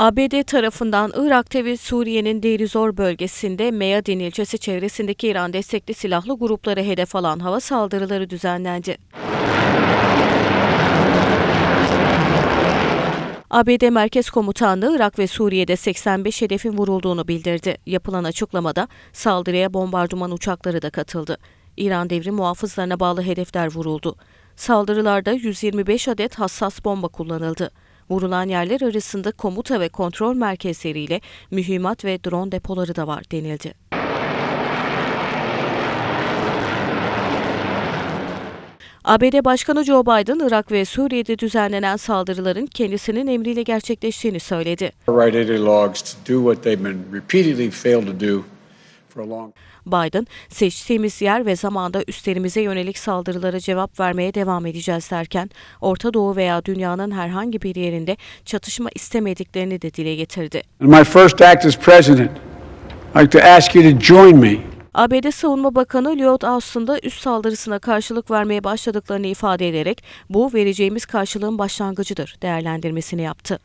ABD tarafından Irak'ta ve Suriye'nin Deir bölgesinde Meyadin ilçesi çevresindeki İran destekli silahlı grupları hedef alan hava saldırıları düzenlendi. ABD Merkez Komutanlığı Irak ve Suriye'de 85 hedefin vurulduğunu bildirdi. Yapılan açıklamada saldırıya bombardıman uçakları da katıldı. İran devrim muhafızlarına bağlı hedefler vuruldu. Saldırılarda 125 adet hassas bomba kullanıldı. Vurulan yerler arasında komuta ve kontrol merkezleriyle mühimmat ve drone depoları da var denildi. ABD Başkanı Joe Biden, Irak ve Suriye'de düzenlenen saldırıların kendisinin emriyle gerçekleştiğini söyledi. Biden, seçtiğimiz yer ve zamanda üstlerimize yönelik saldırılara cevap vermeye devam edeceğiz derken, Orta Doğu veya dünyanın herhangi bir yerinde çatışma istemediklerini de dile getirdi. My first act as president, I'd like to ask you to join me ABD Savunma Bakanı Lloyd Austin da üst saldırısına karşılık vermeye başladıklarını ifade ederek bu vereceğimiz karşılığın başlangıcıdır değerlendirmesini yaptı.